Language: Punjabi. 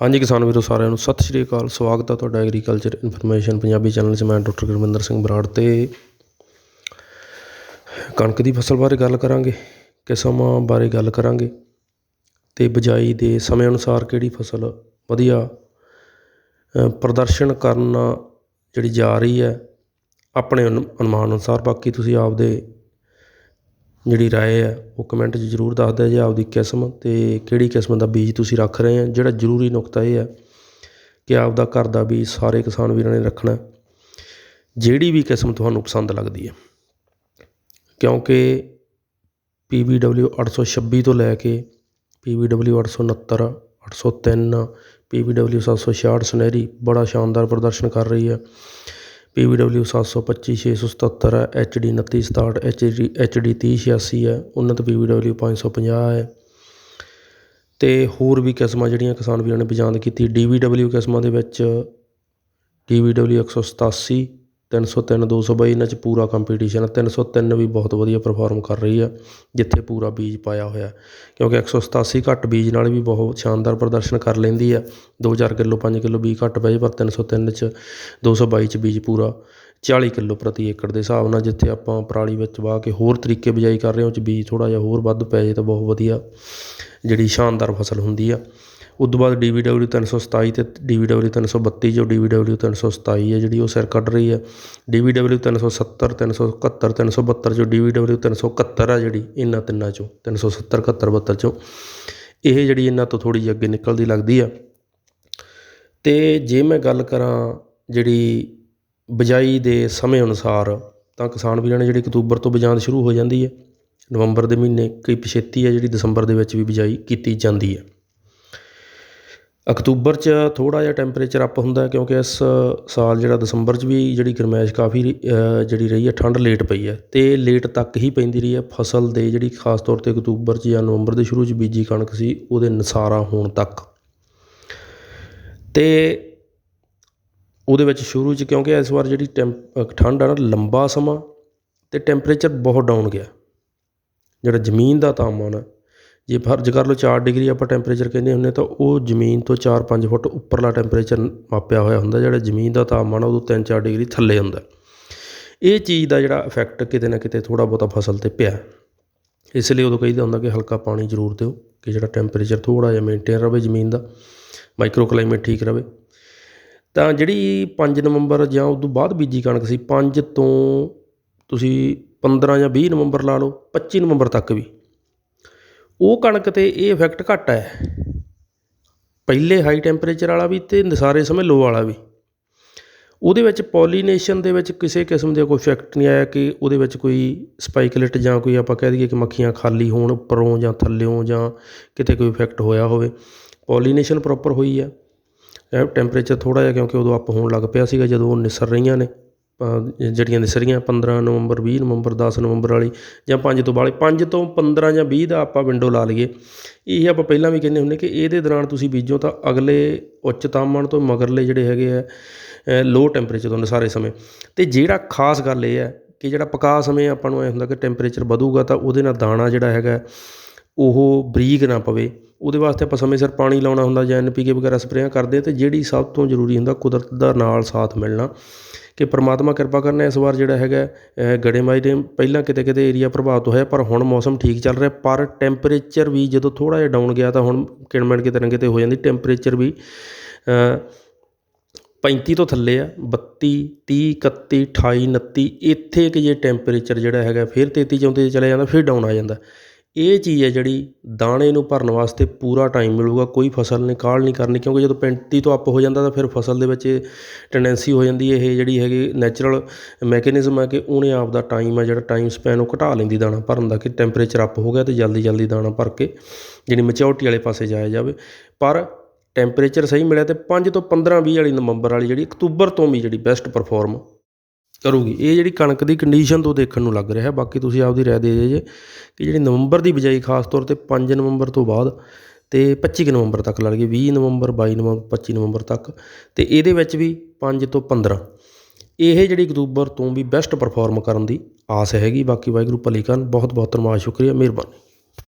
ਹਾਂਜੀ ਕਿਸਾਨ ਵੀਰੋ, ਸਾਰਿਆਂ ਨੂੰ ਸਤਿ ਸ਼੍ਰੀ ਅਕਾਲ। ਸਵਾਗਤ ਹੈ ਤੁਹਾਡਾ ਐਗਰੀਕਲਚਰ ਇਨਫੋਰਮੇਸ਼ਨ ਪੰਜਾਬੀ ਚੈਨਲ 'ਚ। ਮੈਂ ਡਾਕਟਰ ਗੁਰਮਿੰਦਰ ਸਿੰਘ ਬਰਾੜ ਤੇ ਕਣਕ ਦੀ ਫਸਲ ਬਾਰੇ ਗੱਲ ਕਰਾਂਗੇ ਕਿਸਮਾਂ ਬਾਰੇ ਗੱਲ ਕਰਾਂਗੇ ਤੇ ਬਿਜਾਈ ਦੇ ਸਮੇਂ ਅਨੁਸਾਰ ਕਿਹੜੀ ਫਸਲ ਵਧੀਆ ਪ੍ਰਦਰਸ਼ਨ ਕਰਨਾ ਜਿਹੜੀ ਜਾ ਰਹੀ ਹੈ, ਆਪਣੇ ਅਨੁ- ਅਨੁਮਾਨ ਅਨੁਸਾਰ। ਬਾਕੀ ਤੁਸੀਂ ਆਪਦੇ ਜਿਹੜੀ ਰਾਏ ਹੈ, ਉਹ ਕਮੈਂਟ 'ਚ ਜ਼ਰੂਰ ਦੱਸ ਦਿਓ ਜੇ ਆਪਦੀ ਕਿਸਮ ਅਤੇ ਕਿਹੜੀ ਕਿਸਮ ਦਾ ਬੀਜ ਤੁਸੀਂ ਰੱਖ ਰਹੇ ਆ ਜਿਹੜਾ ਜ਼ਰੂਰੀ ਨੁਕਤਾ ਇਹ ਹੈ ਕਿ ਆਪਦਾ ਘਰ ਦਾ ਬੀਜ ਸਾਰੇ ਕਿਸਾਨ ਵੀਰਾਂ ਨੇ ਰੱਖਣਾ ਜਿਹੜੀ ਵੀ ਕਿਸਮ ਤੁਹਾਨੂੰ ਪਸੰਦ ਲੱਗਦੀ ਹੈ। ਕਿਉਂਕਿ PBW 826 ਤੋਂ ਲੈ ਕੇ PBW 869 803 PBW 766 ਸੁਨਹਿਰੀ ਬੜਾ ਸ਼ਾਨਦਾਰ ਪ੍ਰਦਰਸ਼ਨ ਕਰ ਰਹੀ ਹੈ। ਪੀਵੀਡਬਲਿਊ ਸੱਤ ਸੌ ਪੱਚੀ, ਛੇ ਸੌ ਸਤੱਤਰ ਹੈ HD 2967 HD HD 3086 ਹੈ, ਉਨਤ ਪੀਵੀਡਬਲਿਊ ਪੰਜ ਸੌ ਪੰਜਾਹ ਹੈ। ਅਤੇ ਹੋਰ ਵੀ ਕਿਸਮਾਂ ਜਿਹੜੀਆਂ ਕਿਸਾਨ ਵੀਰਾਂ ਨੇ ਬਿਜਾਂਦ ਕੀਤੀ DVW ਕਿਸਮਾਂ ਦੇ ਵਿੱਚ ਡੀਵੀਡਬਲਿਊ ਇੱਕ ਸੌ ਸਤਾਸੀ ਤਿੰਨ ਸੌ ਤਿੰਨ, ਦੋ ਸੌ ਬਾਈ ਇਹਨਾਂ 'ਚ ਪੂਰਾ ਕੰਪੀਟੀਸ਼ਨ ਹੈ 303 ਵੀ ਬਹੁਤ ਵਧੀਆ ਪਰਫੋਰਮ ਕਰ ਰਹੀ ਆ, ਜਿੱਥੇ ਪੂਰਾ ਬੀਜ ਪਾਇਆ ਹੋਇਆ। ਕਿਉਂਕਿ 187 ਘੱਟ ਬੀਜ ਨਾਲ ਵੀ ਬਹੁਤ ਸ਼ਾਨਦਾਰ ਪ੍ਰਦਰਸ਼ਨ ਕਰ ਲੈਂਦੀ ਹੈ 2-4 ਕਿਲੋ, ਪੰਜ ਕਿਲੋ ਬੀਜ ਘੱਟ ਪਏ, ਪਰ 303 'ਚ 222 'ਚ ਬੀਜ ਪੂਰਾ 40 ਕਿਲੋ ਪ੍ਰਤੀ ਏਕੜ ਦੇ ਹਿਸਾਬ ਨਾਲ, ਜਿੱਥੇ ਆਪਾਂ ਪਰਾਲੀ ਵਿੱਚ ਵਾਹ ਕੇ ਹੋਰ ਤਰੀਕੇ ਬਿਜਾਈ ਕਰ ਰਹੇ ਹਾਂ, ਉਹ 'ਚ ਬੀਜ ਥੋੜ੍ਹਾ ਜਿਹਾ ਹੋਰ ਵੱਧ ਪੈ ਜੇ ਤਾਂ ਬਹੁਤ ਵਧੀਆ ਜਿਹੜੀ ਸ਼ਾਨਦਾਰ ਫਸਲ ਹੁੰਦੀ ਆ। ਉਸ ਤੋਂ ਬਾਅਦ DVW 327 ਤੇ DVW 332 ਜੋ ਡੀ ਵੀ ਡਬਲਿਊ ਤਿੰਨ ਸੌ ਸਤਾਈ ਹੈ, ਜਿਹੜੀ ਉਹ ਸਿਰ ਕੱਢ ਰਹੀ ਹੈ। DVW 370 371 372 ਜੋ ਡੀ ਵੀ ਡਬਲਿਊ ਤਿੰਨ ਸੌ 371 ਆ ਜਿਹੜੀ ਇਹਨਾਂ ਤਿੰਨਾਂ ਚੋਂ 370 71 72 ਚੋਂ, ਇਹ ਜਿਹੜੀ ਇਹਨਾਂ ਤੋਂ ਥੋੜੀ ਜਿਹੀ ਅੱਗੇ ਨਿਕਲਦੀ ਲੱਗਦੀ ਆ। ਤੇ ਜੇ ਮੈਂ ਗੱਲ ਕਰਾਂ ਜਿਹੜੀ ਬਿਜਾਈ ਦੇ ਸਮੇਂ ਅਨੁਸਾਰ, ਤਾਂ ਕਿਸਾਨ ਵੀਰਾਂ ਨੇ ਜਿਹੜੀ ਅਕਤੂਬਰ ਤੋਂ ਬਿਜਾਂਦ ਸ਼ੁਰੂ ਹੋ ਜਾਂਦੀ ਹੈ, ਨਵੰਬਰ ਦੇ ਮਹੀਨੇ, ਕਈ ਪਛੇਤੀ ਹੈ ਜਿਹੜੀ ਦਸੰਬਰ ਦੇ ਵਿੱਚ ਵੀ ਬਿਜਾਈ ਕੀਤੀ ਜਾਂਦੀ ਹੈ। ਅਕਤੂਬਰ 'ਚ ਥੋੜ੍ਹਾ ਜਿਹਾ ਟੈਂਪਰੇਚਰ ਅੱਪ ਹੁੰਦਾ ਕਿਉਂਕਿ ਇਸ ਸਾਲ ਜਿਹੜਾ ਦਸੰਬਰ 'ਚ ਵੀ ਜਿਹੜੀ ਗਰਮੈਸ਼ ਕਾਫੀ ਜਿਹੜੀ ਰਹੀ ਹੈ, ਠੰਡ ਲੇਟ ਪਈ ਹੈ ਅਤੇ ਲੇਟ ਤੱਕ ਹੀ ਪੈਂਦੀ ਰਹੀ ਹੈ। ਫਸਲ ਦੇ ਜਿਹੜੀ ਖਾਸ ਤੌਰ ਤੇ ਅਕਤੂਬਰ 'ਚ ਜਾਂ ਨਵੰਬਰ ਦੇ ਸ਼ੁਰੂ 'ਚ ਬੀਜੀ ਕਣਕ ਸੀ, ਉਹਦੇ ਨਸਾਰਾ ਹੋਣ ਤੱਕ। ਅਤੇ ਉਹਦੇ ਵਿੱਚ ਸ਼ੁਰੂ 'ਚ ਕਿਉਂਕਿ ਇਸ ਵਾਰ ਜਿਹੜੀ ਟੈਂਪ ਠੰਡ ਆ ਨਾ, ਲੰਬਾ ਸਮਾਂ ਅਤੇ ਟੈਂਪਰੇਚਰ ਬਹੁਤ ਡਾਊਨ ਗਿਆ। ਜਿਹੜਾ ਜ਼ਮੀਨ ਦਾ ਤਾਪਮਾਨ ਹੈ ਜੇ ਫਰਜ਼ ਕਰ ਲਓ 4 ਡਿਗਰੀ ਆਪਾਂ ਟੈਂਪਰੇਚਰ ਕਹਿੰਦੇ ਹੁੰਦੇ ਤਾਂ ਉਹ ਜ਼ਮੀਨ ਤੋਂ 4-5 ਫੁੱਟ ਉੱਪਰਲਾ ਟੈਂਪਰੇਚਰ ਮਾਪਿਆ ਹੋਇਆ ਹੁੰਦਾ, ਜਿਹੜਾ ਜ਼ਮੀਨ ਦਾ ਤਾਪਮਾਨ ਉਦੋਂ 3-4 ਡਿਗਰੀ ਥੱਲੇ ਹੁੰਦਾ। ਇਹ ਚੀਜ਼ ਦਾ ਜਿਹੜਾ ਇਫੈਕਟ ਕਿਤੇ ਨਾ ਕਿਤੇ ਥੋੜਾ ਬਹੁਤਾ ਫਸਲ ਤੇ ਪਿਆ। ਇਸ ਲਈ ਉਦੋਂ ਕਹੀਦਾ ਹੁੰਦਾ ਕਿ ਹਲਕਾ ਪਾਣੀ ਜ਼ਰੂਰ ਦਿਓ, ਕਿ ਜਿਹੜਾ ਟੈਂਪਰੇਚਰ ਥੋੜਾ ਜਿਹਾ ਮੇਨਟੇਨ ਰਵੇ ਜ਼ਮੀਨ ਦਾ ਮਾਈਕਰੋ ਕਲਾਈਮੇਟ ਠੀਕ ਰਵੇ। ਤਾਂ ਜਿਹੜੀ 5 ਨਵੰਬਰ ਜਾਂ ਉਸ ਤੋਂ ਬਾਅਦ ਬੀਜੀ ਕਣਕ ਸੀ 5 ਤੋਂ ਤੁਸੀਂ 15 ਜਾਂ 20 ਨਵੰਬਰ ਲਾ ਲਓ 25 ਨਵੰਬਰ ਤੱਕ ਵੀ। ਉਹ ਕਣਕ ਤੇ ਇਹ ਇਫੈਕਟ ਘੱਟ ਹੈ। ਪਹਿਲੇ ਹਾਈ ਟੈਂਪਰੇਚਰ ਵਾਲਾ ਵੀ ਤੇ ਨਸਾਰੇ ਸਮੇਂ ਲੋ ਵਾਲਾ ਵੀ। ਉਹਦੇ ਵਿੱਚ ਪੋਲੀਨੇਸ਼ਨ ਦੇ ਵਿੱਚ ਕਿਸੇ ਕਿਸਮ ਦਾ ਕੋਈ ਇਫੈਕਟ ਨਹੀਂ ਆਇਆ ਕਿ ਉਹਦੇ ਵਿੱਚ ਕੋਈ ਸਪਾਈਕਲੇਟ ਜਾਂ ਕੋਈ ਆਪਾਂ ਕਹਿ ਦਈਏ ਕਿ ਮੱਖੀਆਂ ਖਾਲੀ ਹੋਣ ਉੱਪਰੋਂ ਜਾਂ ਥੱਲਿਓਂ ਜਾਂ ਕਿਤੇ ਕੋਈ ਇਫੈਕਟ ਹੋਇਆ ਹੋਵੇ। ਪੋਲੀਨੇਸ਼ਨ ਪ੍ਰੋਪਰ ਹੋਈ ਹੈ। ਟੈਂਪਰੇਚਰ ਥੋੜਾ ਜਿਹਾ ਕਿਉਂਕਿ ਉਦੋਂ ਅਪ ਹੋਣ ਲੱਗ ਪਿਆ ਸੀਗਾ ਜਦੋਂ ਉਹ ਨਿਸਰ ਰਹੀਆਂ ਨੇ। ਜਿਹੜੀਆਂ ਨਿਸਰੀਆਂ 15 ਨਵੰਬਰ ਵੀਹ ਨਵੰਬਰ ਦਸ ਨਵੰਬਰ ਵਾਲੀ ਜਾਂ ਪੰਜ ਤੋਂ ਬਾਅਦ 5 ਤੋਂ 15 ਜਾਂ ਵੀਹ ਦਾ ਆਪਾਂ ਵਿੰਡੋ ਲਾ ਲਈਏ। ਇਹ ਆਪਾਂ ਪਹਿਲਾਂ ਵੀ ਕਹਿੰਦੇ ਹੁੰਦੇ ਕਿ ਇਹਦੇ ਦੌਰਾਨ ਤੁਸੀਂ ਬੀਜੋ ਤਾਂ ਅਗਲੇ ਉੱਚ ਤਾਪਮਾਨ ਤੋਂ ਮਗਰਲੇ ਜਿਹੜੇ ਹੈਗੇ ਆ ਲੋਅ ਟੈਂਪਰੇਚਰ ਤੋਂ ਸਾਰੇ ਸਮੇਂ। ਅਤੇ ਜਿਹੜਾ ਖਾਸ ਗੱਲ ਇਹ ਹੈ ਕਿ ਜਿਹੜਾ ਪਕਾ ਸਮੇਂ ਆਪਾਂ ਨੂੰ ਐ ਹੁੰਦਾ ਕਿ ਟੈਂਪਰੇਚਰ ਵਧੂਗਾ ਤਾਂ ਉਹਦੇ ਨਾਲ ਦਾਣਾ ਜਿਹੜਾ ਹੈਗਾ ਉਹ ਬਰੀਕ ਨਾ ਪਵੇ। ਉਹਦੇ ਵਾਸਤੇ ਆਪਾਂ ਸਮੇਂ ਸਿਰ ਪਾਣੀ ਲਾਉਣਾ ਹੁੰਦਾ ਜਾਂ ਐੱਨ ਪੀ ਕੇ ਵਗੈਰਾ ਸਪਰੇਆਂ ਕਰਦੇ ਹਾਂ ਅਤੇ ਜਿਹੜੀ ਸਭ ਤੋਂ ਜ਼ਰੂਰੀ ਹੁੰਦਾ ਕੁਦਰਤ ਦਾ ਨਾਲ ਸਾਥ ਮਿਲਣਾ। ਕਿ ਪਰਮਾਤਮਾ ਕਿਰਪਾ ਕਰਨਾ ਇਸ ਵਾਰ ਜਿਹੜਾ ਹੈਗਾ ਅ, ਗੜੇਮਾਰੀ ਦੇ ਪਹਿਲਾਂ ਕਿਤੇ ਕਿਤੇ ਏਰੀਆ ਪ੍ਰਭਾਵਿਤ ਹੋਇਆ ਪਰ ਹੁਣ ਮੌਸਮ ਠੀਕ ਚੱਲ ਰਿਹਾ। ਪਰ ਟੈਂਪਰੇਚਰ ਵੀ ਜਦੋਂ ਥੋੜਾ ਜਿਹਾ ਡਾਊਨ ਗਿਆ ਤਾਂ ਹੁਣ ਕਿਣਮਣ ਕਿਤੇ ਨਾ ਕਿਤੇ ਹੋ ਜਾਂਦੀ। ਟੈਂਪਰੇਚਰ ਵੀ ਅ, 35 ਤੋਂ ਥੱਲੇ ਆ। 32 30 31 28 29 ਇੱਥੇ ਕਿ ਜੇ ਟੈਂਪਰੇਚਰ ਜਿਹੜਾ ਹੈਗਾ ਫਿਰ 33 34 ਚਲੇ ਜਾਂਦਾ ਫਿਰ ਡਾਊਨ ਆ ਜਾਂਦਾ। ਇਹ ਚੀਜ਼ ਹੈ ਜਿਹੜੀ ਦਾਣੇ ਨੂੰ ਭਰਨ ਵਾਸਤੇ ਪੂਰਾ ਟਾਈਮ ਮਿਲੂਗਾ, ਕੋਈ ਫਸਲ ਨੇ ਕਾਲ ਨਹੀਂ ਕਰਨੀ, ਕਿਉਂਕਿ ਜਦੋਂ 35 ਤੋਂ ਅੱਪ ਹੋ ਜਾਂਦਾ ਤਾਂ ਫਿਰ ਫਸਲ ਦੇ ਵਿੱਚ ਟੈਂਡੈਂਸੀ ਹੋ ਜਾਂਦੀ ਇਹ ਜਿਹੜੀ ਹੈਗੀ ਨੈਚੁਰਲ ਮੈਕੈਨਿਜ਼ਮ ਹੈ ਕਿ ਉਹਨੇ ਆਪਦਾ ਟਾਈਮ ਆ ਜਿਹੜਾ ਟਾਈਮ ਸਪੈਨ ਉਹ ਘਟਾ ਲੈਂਦੀ ਦਾਣਾ ਭਰਨ ਦਾ, ਕਿ ਟੈਂਪਰੇਚਰ ਅੱਪ ਹੋ ਗਿਆ ਤੇ ਜਲਦੀ ਜਲਦੀ ਦਾਣਾ ਭਰ ਕੇ ਜਿਹੜੀ ਮੈਚਿਓਰਟੀ ਵਾਲੇ ਪਾਸੇ ਜਾਇਆ ਜਾਵੇ। ਪਰ ਟੈਂਪਰੇਚਰ ਸਹੀ ਮਿਲਿਆ ਤੇ 5 ਤੋਂ 15 20 ਵਾਲੀ ਨਵੰਬਰ ਵਾਲੀ ਜਿਹੜੀ ਅਕਤੂਬਰ ਤੋਂ ਵੀ ਜਿਹੜੀ ਬੈਸਟ ਪਰਫਾਰਮ ਕਰੂਗੀ। ਇਹ ਜਿਹੜੀ ਕਣਕ ਦੀ ਕੰਡੀਸ਼ਨ ਤੋਂ ਦੇਖਣ ਨੂੰ ਲੱਗ ਰਿਹਾ, ਬਾਕੀ ਤੁਸੀਂ ਆਪਦੀ ਰਾਏ ਦੇ ਜੇ ਕਿ ਜਿਹੜੀ ਨਵੰਬਰ ਦੀ ਬਿਜਾਈ ਖਾਸ ਤੌਰ ਤੇ 5 ਨਵੰਬਰ ਤੋਂ ਬਾਅਦ ਤੇ 25 ਕੁ ਨਵੰਬਰ ਤੱਕ ਲੜ ਗਈ 20 ਨਵੰਬਰ 22 ਨਵੰਬਰ 25 ਨਵੰਬਰ ਤੱਕ ਤੇ ਇਹਦੇ ਵਿੱਚ ਵੀ 5 ਤੋਂ 15 ਇਹ ਜਿਹੜੀ ਅਕਤੂਬਰ ਤੋਂ ਵੀ ਬੈਸਟ ਪਰਫਾਰਮ ਕਰਨ ਦੀ ਆਸ ਹੈਗੀ। ਬਾਕੀ ਵਾਹਿਗੁਰੂ ਭਲੀ ਕਰਨ। ਬਹੁਤ ਬਹੁਤ ਧੰਨਵਾਦ, ਸ਼ੁਕਰੀਆ, ਮਿਹਰਬਾਨੀ।